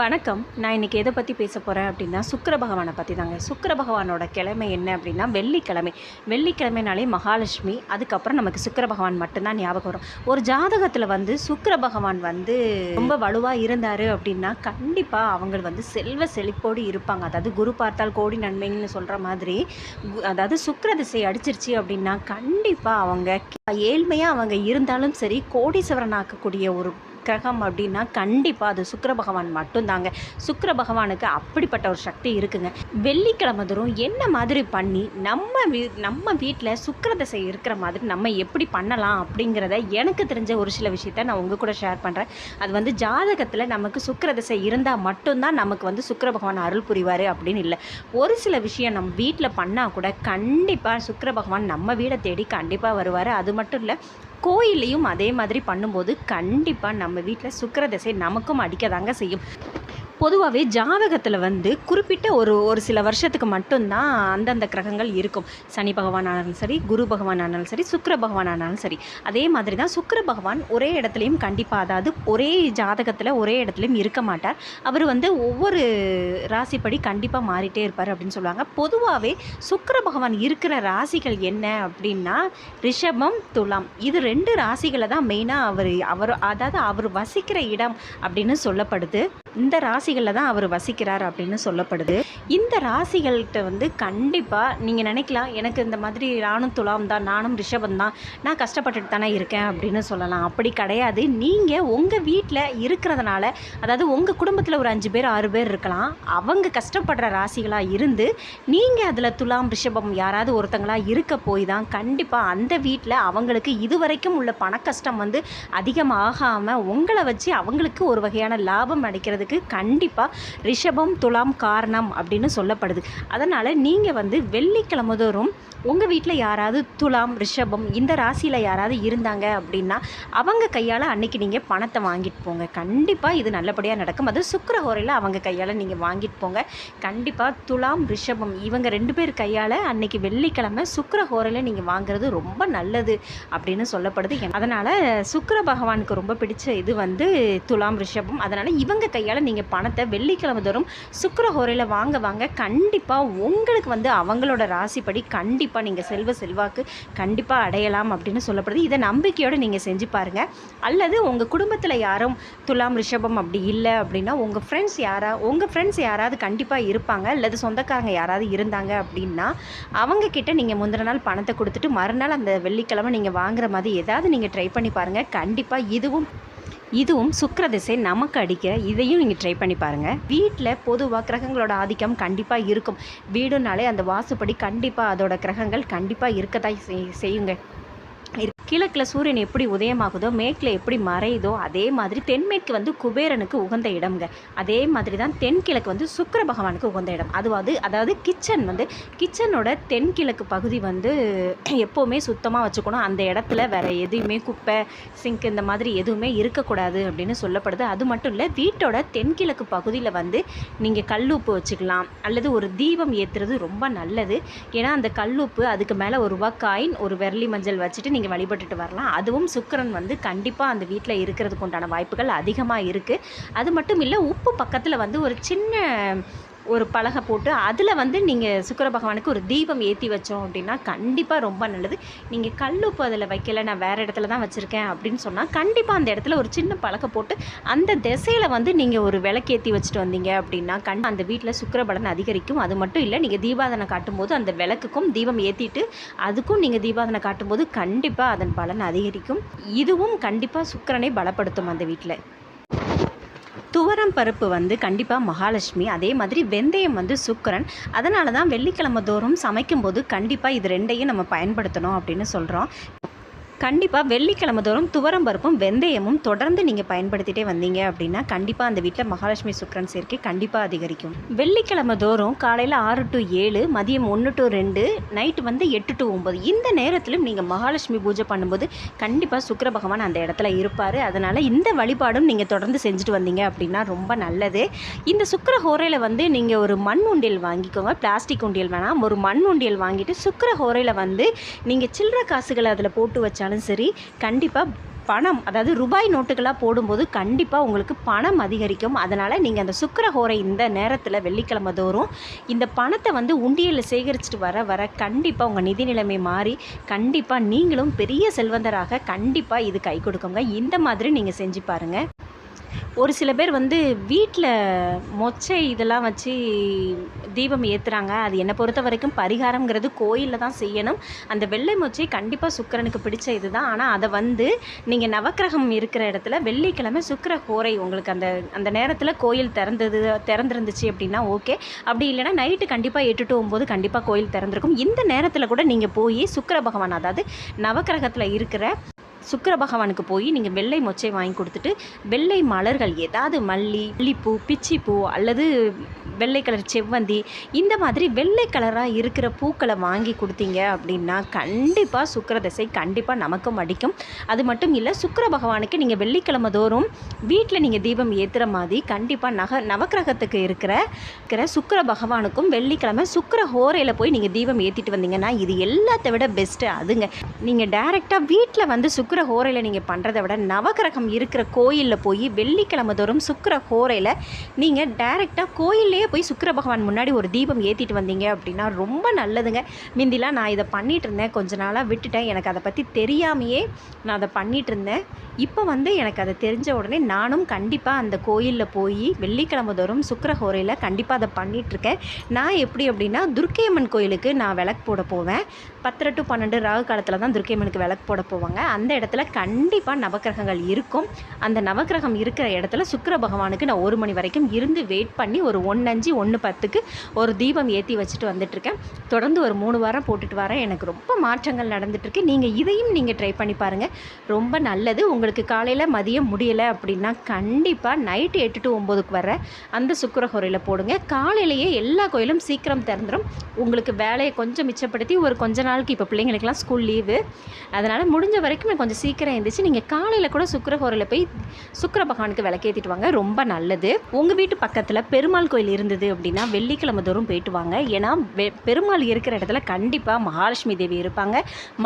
வணக்கம். நான் இன்றைக்கி எதை பற்றி பேச போகிறேன் அப்படின்னா சுக்கர பகவானை பற்றி தாங்க சுக்கிர பகவானோட கிழமை என்ன அப்படின்னா வெள்ளிக்கிழமை. வெள்ளிக்கிழமைனாலே மகாலட்சுமி அதுக்கப்புறம் நமக்கு சுக்கர பகவான் மட்டும்தான் ஞாபகம் வரும். ஒரு ஜாதகத்தில் வந்து சுக்கர பகவான் வந்து ரொம்ப வலுவாக இருந்தார் அப்படின்னா கண்டிப்பாக அவங்க வந்து செல்வ செழிப்போடு இருப்பாங்க. அதாவது குரு பார்த்தால் கோடி நன்மைன்னு சொல்கிற மாதிரி அதாவது சுக்கர திசை அடிச்சிருச்சு அப்படின்னா கண்டிப்பாக அவங்க ஏழ்மையாக அவங்க இருந்தாலும் சரி கோடீஸ்வரன் ஆக்கக்கூடிய ஒரு கிரகம் அப்படின்னா கண்டிப்பாக அது சுக்கர பகவான் மட்டும்தாங்க. சுக்கிர பகவானுக்கு அப்படிப்பட்ட ஒரு சக்தி இருக்குங்க. வெள்ளிக்கிழமை தோறும் என்ன மாதிரி பண்ணி நம்ம வீ நம்ம வீட்டில் சுக்கர திசை இருக்கிற மாதிரி நம்ம எப்படி பண்ணலாம் அப்படிங்கிறத எனக்கு தெரிஞ்ச ஒரு சில விஷயத்த நான் உங்கள் கூட ஷேர் பண்ணுறேன் அது வந்து ஜாதகத்தில் நமக்கு சுக்கர திசை இருந்தால் மட்டும்தான் நமக்கு வந்து சுக்கர பகவான் அருள் புரிவார் அப்படின்னு இல்லை. ஒரு சில விஷயம் நம்ம வீட்டில் பண்ணால் கூட கண்டிப்பாக சுக்கர பகவான் நம்ம வீடை தேடி கண்டிப்பாக வருவார். அது மட்டும் இல்லை கோயிலையும் அதே மாதிரி பண்ணும்போது கண்டிப்பாக நம்ம வீட்டில் சுக்கிர திசை நமக்கும் அடிக்க தாங்க செய்யும். பொதுவாகவே ஜாதகத்தில் வந்து குறிப்பிட்ட ஒரு ஒரு சில வருஷத்துக்கு மட்டும்தான் அந்தந்த கிரகங்கள் இருக்கும். சனி பகவான் ஆனாலும் சரி குரு பகவான் ஆனாலும் சரி சுக்கர பகவான் ஆனாலும் சரி. அதே மாதிரி தான் சுக்கர பகவான் ஒரே இடத்துலையும் கண்டிப்பாக அதாவது ஒரே ஜாதகத்தில் ஒரே இடத்துலையும் இருக்க மாட்டார். அவர் வந்து ஒவ்வொரு ராசிப்படி கண்டிப்பாக மாறிட்டே இருப்பார் அப்படின்னு சொல்லுவாங்க. பொதுவாகவே சுக்கர பகவான் இருக்கிற ராசிகள் என்ன அப்படின்னா ரிஷபம் துலாம். இது ரெண்டு ராசிகளை தான் மெயினாக அவர் அவர் அதாவது அவர் வசிக்கிற இடம் அப்படின்னு சொல்லப்படுது. இந்த ராசிகளில் தான் அவர் வசிக்கிறார் அப்படின்னு சொல்லப்படுது. இந்த ராசிகள்கிட்ட வந்து கண்டிப்பாக நீங்கள் நினைக்கலாம் எனக்கு இந்த மாதிரி நானும் துலாம் தான் நானும் ரிஷபம் தான் நான் கஷ்டப்பட்டுட்டு தானே இருக்கேன் அப்படின்னு சொல்லலாம். அப்படி கிடையாது. நீங்கள் உங்கள் வீட்டில் இருக்கிறதுனால அதாவது உங்கள் குடும்பத்தில் ஒரு அஞ்சு பேர் ஆறு பேர் இருக்கலாம். அவங்க கஷ்டப்படுற ராசிகளாக இருந்து நீங்கள் அதில் துலாம் ரிஷபம் யாராவது ஒருத்தங்களாக இருக்க போய் தான் கண்டிப்பாக அந்த வீட்டில் அவங்களுக்கு இதுவரைக்கும் உள்ள பண கஷ்டம் வந்து அதிகமாகாமல் உங்களை வச்சு அவங்களுக்கு ஒரு வகையான லாபம் அடைக்கிறது அடைக்கிறதுக்கு கண்டிப்பாக ரிஷபம் துலாம் காரணம் அப்படின்னு சொல்லப்படுது. அதனால் நீங்கள் வந்து வெள்ளிக்கிழமை தோறும் உங்கள் வீட்டில் யாராவது துலாம் ரிஷபம் இந்த ராசியில் யாராவது இருந்தாங்க அப்படின்னா அவங்க கையால் அன்னைக்கு நீங்கள் பணத்தை வாங்கிட்டு போங்க. கண்டிப்பாக இது நல்லபடியாக நடக்கும். அது சுக்கிரஹோரையில் அவங்க கையால் நீங்கள் வாங்கிட்டு போங்க. கண்டிப்பாக துலாம் ரிஷபம் இவங்க ரெண்டு பேர் கையால் அன்னைக்கு வெள்ளிக்கிழமை சுக்கிரஹோரையில் நீங்கள் வாங்குறது ரொம்ப நல்லது அப்படின்னு சொல்லப்படுது. அதனால் சுக்கர பகவானுக்கு ரொம்ப பிடிச்ச இது வந்து துலாம் ரிஷபம். அதனால் இவங்க கையால் நீங்கள் பணத்தை வெள்ளிக்கிழமை தோறும் சுக்கிரஹோரையில் வாங்க வாங்க கண்டிப்பாக உங்களுக்கு வந்து அவங்களோட ராசிப்படி கண்டிப்பாக நீங்கள் செல்வ செல்வாக்கு கண்டிப்பாக அடையலாம் அப்படின்னு சொல்லப்படுது. இதை நம்பிக்கையோடு நீங்கள் செஞ்சு பாருங்கள் அல்லது உங்கள் குடும்பத்தில் யாரும் துலாம் ரிஷபம் அப்படி இல்லை அப்படின்னா உங்கள் ஃப்ரெண்ட்ஸ் யாரா உங்கள் ஃப்ரெண்ட்ஸ் யாராவது கண்டிப்பாக இருப்பாங்க. அல்லது சொந்தக்காரங்க யாராவது இருந்தாங்க அப்படின்னா அவங்க கிட்ட நீங்கள் முந்தின நாள் பணத்தை கொடுத்துட்டு மறுநாள் அந்த வெள்ளிக்கிழமை நீங்கள் வாங்குற மாதிரி ஏதாவது நீங்கள் ட்ரை பண்ணி பாருங்கள் கண்டிப்பாக இதுவும் இதுவும் சுக்கிர திசை நமக்கு அடிக்கிற இதையும் நீங்கள் ட்ரை பண்ணி பாருங்கள் வீட்டில் பொதுவாக கிரகங்களோட ஆதிக்கம் கண்டிப்பாக இருக்கும். வீடுனாலே அந்த வாசுப்படி கண்டிப்பாக அதோட கிரகங்கள் கண்டிப்பாக இருக்கத்தான் செய்- செய்யுங்க. கிழக்கில் சூரியன் எப்படி உதயமாகுதோ மேற்கில் எப்படி மறையுதோ அதே மாதிரி தென்மேற்கு வந்து குபேரனுக்கு உகந்த இடம்ங்க. அதே மாதிரி தான் தென்கிழக்கு வந்து சுக்கர பகவானுக்கு உகந்த இடம். அதுவாது அதாவது கிச்சன் வந்து கிச்சனோட தென்கிழக்கு பகுதி வந்து எப்போவுமே சுத்தமாக வச்சுக்கணும். அந்த இடத்துல வேறு எதுவுமே குப்பை சிங்க் இந்த மாதிரி எதுவுமே இருக்கக்கூடாது அப்படின்னு சொல்லப்படுது. அது மட்டும் இல்லை வீட்டோட தென்கிழக்கு பகுதியில் வந்து நீங்கள் கல்லுப்பு வச்சுக்கலாம். அல்லது ஒரு தீபம் ஏற்றுறது ரொம்ப நல்லது. ஏன்னா அந்த கல்லுப்பு அதுக்கு மேலே ஒரு ரூபா காயின் ஒரு விரலி மஞ்சள் வச்சுட்டு நீங்கள் ஈடுபட்டுட்டு வரலாம். அதுவும் சுக்கரன் வந்து கண்டிப்பாக அந்த வீட்டில் இருக்கிறதுக்கு உண்டான வாய்ப்புகள் அதிகமாக இருக்குது அது மட்டும் இல்லை உப்பு பக்கத்தில் வந்து ஒரு சின்ன ஒரு பலகை போட்டு அதில் வந்து நீங்கள் சுக்கிர பகவானுக்கு ஒரு தீபம் ஏற்றி வச்சோம் அப்படின்னா கண்டிப்பாக ரொம்ப நல்லது. நீங்கள் கல்லுப்பு அதில் வைக்கல நான் வேறு இடத்துல தான் வச்சுருக்கேன் அப்படின்னு சொன்னால் கண்டிப்பாக அந்த இடத்துல ஒரு சின்ன பலகை போட்டு அந்த திசையில் வந்து நீங்கள் ஒரு விளக்கேற்றி வச்சுட்டு வந்தீங்க அப்படின்னா கண் அந்த வீட்டில் சுக்கிரபலன் அதிகரிக்கும். அது மட்டும் இல்லை நீங்கள் தீபாதனை காட்டும்போது அந்த விளக்குக்கும் தீபம் ஏற்றிட்டு அதுக்கும் நீங்கள் தீபாதனை காட்டும்போது கண்டிப்பாக அதன் பலன் அதிகரிக்கும். இதுவும் கண்டிப்பாக சுக்கிரனை பலப்படுத்தும் அந்த வீட்டில் துவரம் பருப்பு வந்து கண்டிப்பாக மகாலட்சுமி அதே மாதிரி வெந்தயம் வந்து சுக்கரன். அதனால தான் வெள்ளிக்கிழமை தோறும் சமைக்கும்போது கண்டிப்பாக இது ரெண்டையும் நம்ம பயன்படுத்தணும் அப்படின்னு சொல்கிறோம் கண்டிப்பாக வெள்ளிக்கிழமை தோறும் துவரம் பருப்பும் வெந்தயமும் தொடர்ந்து நீங்கள் பயன்படுத்திட்டே வந்தீங்க அப்படின்னா கண்டிப்பாக அந்த வீட்டில் மகாலட்சுமி சுக்கிரன் சேர்க்கை கண்டிப்பாக அதிகரிக்கும். வெள்ளிக்கிழமை தோறும் காலையில் ஆறு டு ஏழு மதியம் ஒன்று டு ரெண்டு நைட்டு வந்து எட்டு டு ஒம்பது இந்த நேரத்திலும் நீங்கள் மகாலட்சுமி பூஜை பண்ணும்போது கண்டிப்பாக சுக்கிர பகவான் அந்த இடத்துல இருப்பார். அதனால் இந்த வழிபாடும் நீங்கள் தொடர்ந்து செஞ்சுட்டு வந்தீங்க அப்படின்னா ரொம்ப நல்லது. இந்த சுக்கர ஹோரையில் வந்து நீங்கள் ஒரு மண் உண்டியல் வாங்கிக்கோங்க. பிளாஸ்டிக் உண்டியல் வேணாம். ஒரு மண் உண்டியல் வாங்கிட்டு சுக்கர ஹோரையில் வந்து நீங்கள் சில்லற காசுகளை அதில் போட்டு வச்சாலும் சரி கண்டிப்பாக பணம் அதாவது ரூபாய் நோட்டுகளாக போடும்போது கண்டிப்பாக உங்களுக்கு பணம் அதிகரிக்கும். அதனால் நீங்கள் அந்த சுக்கரஹோரை இந்த நேரத்தில் வெள்ளிக்கிழமை தோறும் இந்த பணத்தை வந்து உண்டியலில் சேகரிச்சுட்டு வர வர கண்டிப்பாக உங்கள் நிதி நிலைமை மாறி கண்டிப்பாக நீங்களும் பெரிய செல்வந்தராக கண்டிப்பாக இது கை கொடுக்குங்க. இந்த மாதிரி நீங்கள் செஞ்சு பாருங்கள் ஒரு சில பேர் வந்து வீட்டில் மொச்சை இதெல்லாம் வச்சு தீபம் ஏற்றுறாங்க அது என்னை பொறுத்த வரைக்கும் பரிகாரம்ங்கிறது கோயிலில் தான் செய்யணும். அந்த வெள்ளை மொச்சை கண்டிப்பாக சுக்கிரனுக்கு பிடிச்ச இது தான் ஆனால் அதை வந்து நீங்கள் நவக்கிரகம் இருக்கிற இடத்துல வெள்ளிக்கிழமை சுக்கர கோரை உங்களுக்கு அந்த அந்த நேரத்தில் கோயில் திறந்தது திறந்துருந்துச்சு அப்படின்னா ஓகே. அப்படி இல்லைன்னா நைட்டு கண்டிப்பாக எட்டு டு ஒம்பது கண்டிப்பாக கோயில் திறந்துருக்கும். இந்த நேரத்தில் கூட நீங்கள் போய் சுக்கிர பகவான் அதாவது நவக்கிரகத்தில் இருக்கிற சுக்கர பகவானுக்கு போய் நீங்கள் வெள்ளை மொச்சை வாங்கி கொடுத்துட்டு வெள்ளை மலர்கள் ஏதாவது மல்லி மல்லிப்பூ பிச்சிப்பூ அல்லது வெள்ளை கலர் செவ்வந்தி இந்த மாதிரி வெள்ளை கலராக இருக்கிற பூக்களை வாங்கி கொடுத்தீங்க அப்படின்னா கண்டிப்பாக சுக்கிர திசை கண்டிப்பாக நமக்கும் அடிக்கும். அது மட்டும் இல்லை சுக்கர பகவானுக்கு நீங்கள் வெள்ளிக்கிழமை தோறும் வீட்டில் நீங்கள் தீபம் ஏற்றுற மாதிரி கண்டிப்பாக நக நவக்கிரகத்துக்கு இருக்கிற இருக்கிற சுக்கிர பகவானுக்கும் வெள்ளிக்கிழமை சுக்கிர ஹோரையில் போய் நீங்கள் தீபம் ஏற்றிட்டு வந்தீங்கன்னா இது எல்லாத்த விட பெஸ்ட்டு அதுங்க. நீங்கள் டைரெக்டாக வீட்டில் வந்து சுக்கர ஹோரையில் நீங்கள் பண்ணுறதை விட நவகிரகம் இருக்கிற கோயிலில் போய் வெள்ளிக்கிழமை தோறும் சுக்கிர ஹோரையில் நீங்கள் டைரெக்டாக கோயிலே போய் சுக்கர பகவான் முன்னாடி ஒரு தீபம் ஏற்றிட்டு வந்தீங்க அப்படின்னா ரொம்ப நல்லதுங்க. முந்திலாம் நான் இதை பண்ணிகிட்டு இருந்தேன். கொஞ்ச நாளாக விட்டுட்டேன். எனக்கு அதை பற்றி தெரியாமையே நான் அதை பண்ணிகிட்டு இருந்தேன். இப்போ வந்து எனக்கு அதை தெரிஞ்ச உடனே நானும் கண்டிப்பாக அந்த கோயிலில் போய் வெள்ளிக்கிழமை தோறும் சுக்கர ஹோரையில் கண்டிப்பாக அதை பண்ணிகிட்ருக்கேன் நான் எப்படி அப்படின்னா துர்க்கையம்மன் கோயிலுக்கு நான் விளக்கு போட போவேன். பத்தரை டு பன்னெண்டு ராகு காலத்தில் தான் துர்க்கையம்மனுக்கு விளக்கு போட போவாங்க. அந்த இடத்துல இடத்துல கண்டிப்பாக நவக்கிரகங்கள் இருக்கும். அந்த நவக்கிரகம் இருக்கிற இடத்துல சுக்கர பகவானுக்கு நான் ஒரு மணி வரைக்கும் இருந்து வெயிட் பண்ணி ஒரு ஒன்று அஞ்சு ஒன்று பத்துக்கு ஒரு தீபம் ஏற்றி வச்சுட்டு வந்துட்டுருக்கேன். தொடர்ந்து ஒரு மூணு வாரம் போட்டுட்டு வரேன். எனக்கு ரொம்ப மாற்றங்கள் நடந்துட்டுருக்கு. நீங்கள் இதையும் நீங்கள் ட்ரை பண்ணி பாருங்கள் ரொம்ப நல்லது. உங்களுக்கு காலையில் மதியம் முடியலை அப்படின்னா கண்டிப்பாக நைட்டு எட்டு டு ஒம்போதுக்கு வர அந்த சுக்கிரஹோரையில் போடுங்க. காலையிலேயே எல்லா கோயிலும் சீக்கிரம் திறந்துடும் உங்களுக்கு வேலையை கொஞ்சம் மிச்சப்படுத்தி ஒரு கொஞ்ச நாளுக்கு இப்போ பிள்ளைங்களுக்கெல்லாம் ஸ்கூல் லீவு அதனால் முடிஞ்ச வரைக்கும் கொஞ்சம் சீக்கிரம் எழுந்திரிச்சு நீங்கள் காலையில் கூட சுக்கரஹோரில் போய் சுக்கர பகவானுக்கு விளக்கேற்றிட்டு வாங்க. ரொம்ப நல்லது. உங்கள் வீட்டு பக்கத்தில் பெருமாள் கோயில் இருந்தது அப்படின்னா வெள்ளிக்கிழமை தோறும் போயிட்டு வாங்க. ஏன்னா வெ பெருமாள் இருக்கிற இடத்துல கண்டிப்பாக மகாலட்சுமி தேவி இருப்பாங்க.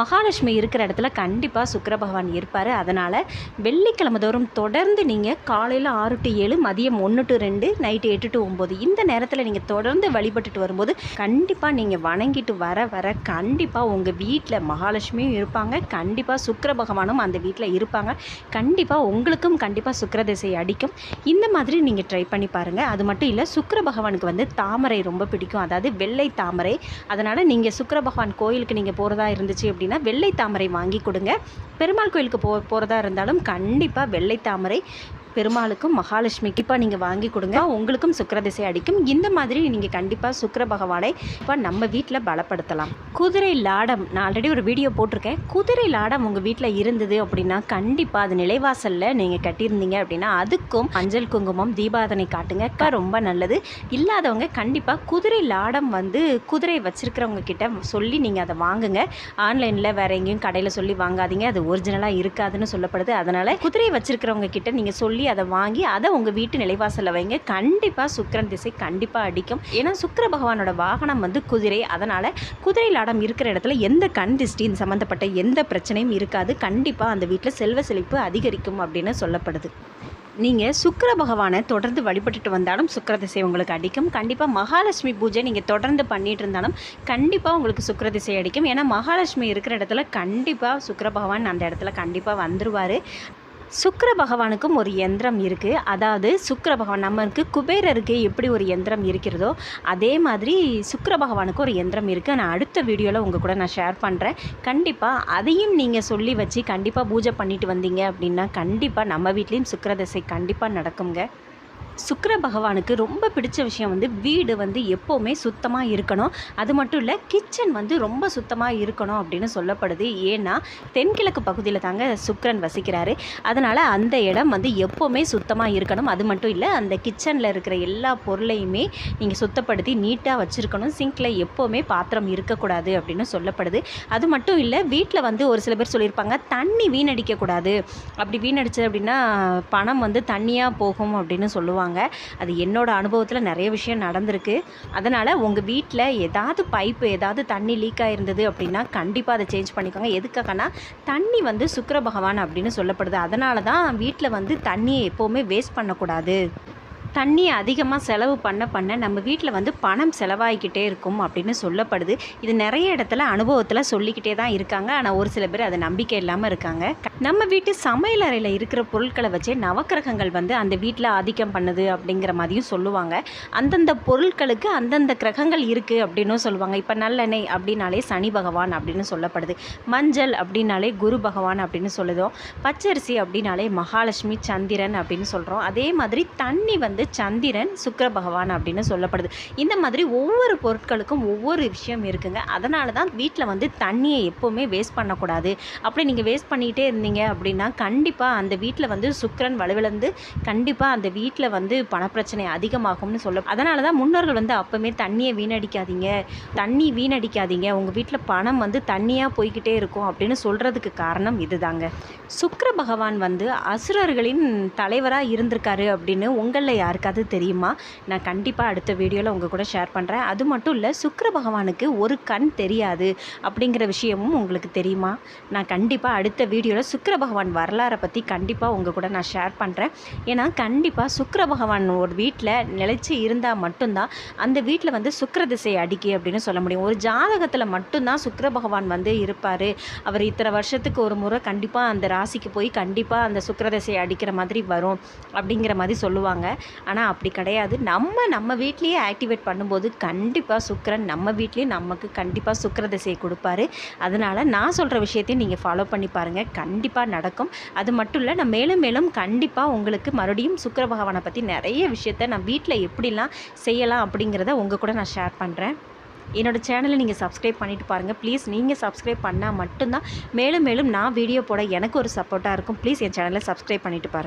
மகாலட்சுமி இருக்கிற இடத்துல கண்டிப்பாக சுக்கர பகவான் இருப்பார். அதனால் வெள்ளிக்கிழமை தோறும் தொடர்ந்து நீங்கள் காலையில் ஆறு டு ஏழு மதியம் ஒன்று டு ரெண்டு நைட்டு எட்டு டு ஒம்பது இந்த நேரத்தில் நீங்கள் தொடர்ந்து வழிபட்டுட்டு வரும்போது கண்டிப்பாக நீங்கள் வணங்கிட்டு வர வர கண்டிப்பாக உங்கள் வீட்டில் மகாலட்சுமியும் இருப்பாங்க. கண்டிப்பாக சுக்கிர பகவானும் அந்த வீட்டில் இருப்பாங்க. கண்டிப்பாக உங்களுக்கும் கண்டிப்பாக சுக்கர திசை அடிக்கும். இந்த மாதிரி நீங்கள் ட்ரை பண்ணி பாருங்கள் அது மட்டும் இல்லை சுக்கர பகவானுக்கு வந்து தாமரை ரொம்ப பிடிக்கும். அதாவது வெள்ளை தாமரை. அதனால் நீங்கள் சுக்கர பகவான் கோயிலுக்கு நீங்கள் போகிறதா இருந்துச்சு அப்படின்னா வெள்ளை தாமரை வாங்கி கொடுங்க. பெருமாள் கோயிலுக்கு போ போகிறதா இருந்தாலும் கண்டிப்பாக வெள்ளை தாமரை. பெருமாளுக்கும் மகாலட்சுமி இப்போ நீங்கள் வாங்கி கொடுங்க. உங்களுக்கும் சுக்கிர திசை அடிக்கும். இந்த மாதிரி நீங்கள் கண்டிப்பாக சுக்கர பகவானை இப்போ நம்ம வீட்டில் பலப்படுத்தலாம். குதிரை லாடம் நான் ஆல்ரெடி ஒரு வீடியோ போட்டிருக்கேன். குதிரை லாடம் உங்கள் வீட்டில் இருந்தது அப்படின்னா கண்டிப்பாக அது நிலைவாசலில் நீங்கள் கட்டியிருந்தீங்க அப்படின்னா அதுக்கும் மஞ்சள் குங்குமம் தீபாதனை காட்டுங்க. அக்கா ரொம்ப நல்லது. இல்லாதவங்க கண்டிப்பாக குதிரை லாடம் வந்து குதிரை வச்சிருக்கிறவங்க கிட்ட சொல்லி நீங்கள் அதை வாங்குங்க. ஆன்லைனில் வேற எங்கேயும் கடையில் சொல்லி வாங்காதீங்க. அது ஒரிஜினலாக இருக்காதுன்னு சொல்லப்படுது. அதனால் குதிரை வச்சிருக்கிறவங்க கிட்ட நீங்கள் சொல்லி அதை வாங்கி அதை உங்கள் வீட்டு நிலைவாசலில் வைங்க. கண்டிப்பாக சுக்கரன் திசை கண்டிப்பாக அடிக்கும். ஏன்னா சுக்கர பகவானோட வாகனம் வந்து குதிரை. அதனால் குதிரை லாடம் இருக்கிற இடத்துல எந்த கண் திஷ்டி சம்மந்தப்பட்ட எந்த பிரச்சனையும் இருக்காது. கண்டிப்பாக அந்த வீட்டில் செல்வ செழிப்பு அதிகரிக்கும் அப்படின்னு சொல்லப்படுது. நீங்கள் சுக்கர பகவானை தொடர்ந்து வழிபட்டுட்டு வந்தாலும் சுக்கர திசை உங்களுக்கு அடிக்கும். கண்டிப்பாக மகாலட்சுமி பூஜை நீங்கள் தொடர்ந்து பண்ணிட்டு இருந்தாலும் கண்டிப்பாக உங்களுக்கு சுக்கர திசை அடிக்கும். ஏன்னா மகாலட்சுமி இருக்கிற இடத்துல கண்டிப்பாக சுக்கர பகவான் அந்த இடத்துல கண்டிப்பாக வந்துடுவார் சுக்கர பகவானுக்கும் ஒரு யந்திரம் இருக்குது அதாவது சுக்கர பகவான் நம்மளுக்கு குபேரருக்கு எப்படி ஒரு யந்திரம் இருக்கிறதோ அதே மாதிரி சுக்கர பகவானுக்கு ஒரு யந்திரம் இருக்குது நான் அடுத்த வீடியோவில் உங்கள் கூட நான் ஷேர் பண்ணுறேன் கண்டிப்பாக அதையும் நீங்கள் சொல்லி வச்சு கண்டிப்பாக பூஜை பண்ணிட்டு வந்தீங்க அப்படின்னா கண்டிப்பாக நம்ம வீட்லேயும் சுக்கர தசை கண்டிப்பாக நடக்குங்க சுக்கர பகவானுக்கு ரொம்ப பிடிச்ச விஷயம் வந்து வீடு வந்து எப்போவுமே சுத்தமாக இருக்கணும். அது மட்டும் இல்லை கிச்சன் வந்து ரொம்ப சுத்தமாக இருக்கணும் அப்படின்னு சொல்லப்படுது. ஏன்னா தென்கிழக்கு பகுதியில் தாங்க சுக்கரன் வசிக்கிறாரு. அதனால் அந்த இடம் வந்து எப்போவுமே சுத்தமாக இருக்கணும். அது மட்டும் இல்லை அந்த கிச்சனில் இருக்கிற எல்லா பொருளையுமே நீங்கள் சுத்தப்படுத்தி நீட்டாக வச்சுருக்கணும். சிங்கில் எப்போவுமே பாத்திரம் இருக்கக்கூடாது அப்படின்னு சொல்லப்படுது. அது மட்டும் இல்லை வீட்டில் வந்து ஒரு சில பேர் சொல்லியிருப்பாங்க தண்ணி வீணடிக்கக்கூடாது. அப்படி வீணடிச்சது அப்படின்னா பணம் வந்து தண்ணியாக போகும் அப்படின்னு சொல்லுவாங்க. சொல்லுவாங்க. அது என்னோட அனுபவத்தில் நிறைய விஷயம் நடந்திருக்கு. அதனால் உங்கள் வீட்டில் ஏதாவது பைப்பு ஏதாவது தண்ணி லீக் ஆகிருந்தது அப்படின்னா கண்டிப்பாக அதை சேஞ்ச் பண்ணிக்கோங்க. எதுக்காகனா தண்ணி வந்து சுக்கர பகவான் அப்படின்னு சொல்லப்படுது. அதனால தான் வீட்டில் வந்து தண்ணியை எப்போவுமே வேஸ்ட் பண்ணக்கூடாது. தண்ணி அதிகமாக செலவு பண்ண பண்ண நம்ம வீட்டில் வந்து பணம் செலவாகிக்கிட்டே இருக்கும் அப்படின்னு சொல்லப்படுது. இது நிறைய இடத்துல அனுபவத்தில் சொல்லிக்கிட்டே தான் இருக்காங்க. ஆனால் ஒரு சில பேர் அதை நம்பிக்கை இல்லாமல் இருக்காங்க. நம்ம வீட்டு சமையல் அறையில் இருக்கிற பொருட்களை வச்சே நவக்கிரகங்கள் வந்து அந்த வீட்டில் ஆதிக்கம் பண்ணுது அப்படிங்கிற மாதிரியும் சொல்லுவாங்க. அந்தந்த பொருட்களுக்கு அந்தந்த கிரகங்கள் இருக்குது அப்படின்னும் சொல்லுவாங்க. இப்போ நல்லெண்ணெய் அப்படின்னாலே சனி பகவான் அப்படின்னு சொல்லப்படுது. மஞ்சள் அப்படின்னாலே குரு பகவான் அப்படின்னு சொல்லுதோம் பச்சரிசி அப்படின்னாலே மகாலட்சுமி சந்திரன் அப்படின்னு சொல்கிறோம் அதே மாதிரி தண்ணி வந்து சந்திரன் சுக்கர பகவான் அப்படின்னு சொல்லப்படுது. இந்த மாதிரி ஒவ்வொரு பொருட்களுக்கும் ஒவ்வொரு விஷயம் இருக்குங்க. அதனால தான் வீட்டில் வந்து தண்ணியை எப்போவுமே வேஸ்ட் பண்ணக்கூடாது. அப்படி நீங்கள் வேஸ்ட் பண்ணிகிட்டே இருந்தீங்க அப்படின்னா கண்டிப்பாக அந்த வீட்டில் வந்து சுக்கரன் வலுவிழந்து கண்டிப்பாக அந்த வீட்டில் வந்து பணப்பிரச்சனை அதிகமாகும்னு சொல்ல அதனால தான் முன்னோர்கள் வந்து அப்போவுமே தண்ணியை வீணடிக்காதீங்க. தண்ணி வீணடிக்காதீங்க. உங்கள் வீட்டில் பணம் வந்து தண்ணியாக போய்கிட்டே இருக்கும் அப்படின்னு சொல்கிறதுக்கு காரணம் இதுதாங்க. சுக்கர பகவான் வந்து அசுரர்களின் தலைவராக இருந்திருக்காரு அப்படின்னு உங்களில் யாருக்காவது தெரியுமா? நான் கண்டிப்பாக அடுத்த வீடியோவில் உங்கள் கூட ஷேர் பண்ணுறேன் அது மட்டும் இல்லை சுக்கர பகவானுக்கு ஒரு கண் தெரியாது அப்படிங்கிற விஷயமும் உங்களுக்கு தெரியுமா? நான் கண்டிப்பாக அடுத்த வீடியோவில் சுக்கர பகவான் வரலாறை பற்றி கண்டிப்பாக உங்கள் கூட நான் ஷேர் பண்ணுறேன் ஏன்னா கண்டிப்பாக சுக்கர பகவான் ஒரு வீட்டில் நிலைச்சி இருந்தால் மட்டும்தான் அந்த வீட்டில் வந்து சுக்கர திசை அடிக்கி அப்படின்னு சொல்ல முடியும். ஒரு ஜாதகத்தில் மட்டும்தான் சுக்கர பகவான் வந்து இருப்பார். அவர் இத்தனை வருஷத்துக்கு ஒரு முறை கண்டிப்பாக அந்த ராசிக்கு போய் கண்டிப்பாக அந்த சுக்கிர திசையை அடிக்கிற மாதிரி வரும் அப்படிங்கிற மாதிரி சொல்லுவாங்க. ஆனால் அப்படி கிடையாது. நம்ம நம்ம வீட்லேயே ஆக்டிவேட் பண்ணும்போது கண்டிப்பாக சுக்கரன் நம்ம வீட்லேயும் நமக்கு கண்டிப்பாக சுக்கிர திசையை கொடுப்பாரு. அதனால் நான் சொல்கிற விஷயத்தையும் நீங்கள் ஃபாலோ பண்ணி பாருங்கள் கண்டிப்பாக நடக்கும். அது மட்டும் இல்லை நான் மேலும் மேலும் கண்டிப்பாக உங்களுக்கு மறுபடியும் சுக்கிர பகவானை பற்றி நிறைய விஷயத்த நான் வீட்டில் எப்படிலாம் செய்யலாம் அப்படிங்கிறத உங்கள் கூட நான் ஷேர் பண்ணுறேன் என்னோடய சேனலை நீங்கள் சப்ஸ்கிரைப் பண்ணிவிட்டு பாருங்கள் ப்ளீஸ் நீங்கள் சப்ஸ்கிரைப் பண்ணால் மட்டும்தான் மேலும் மேலும் நான் வீடியோ போட எனக்கு ஒரு சப்போர்ட்டாக இருக்கும். ப்ளீஸ் என் சேனலை சப்ஸ்கிரைப் பண்ணிவிட்டு பாருங்கள்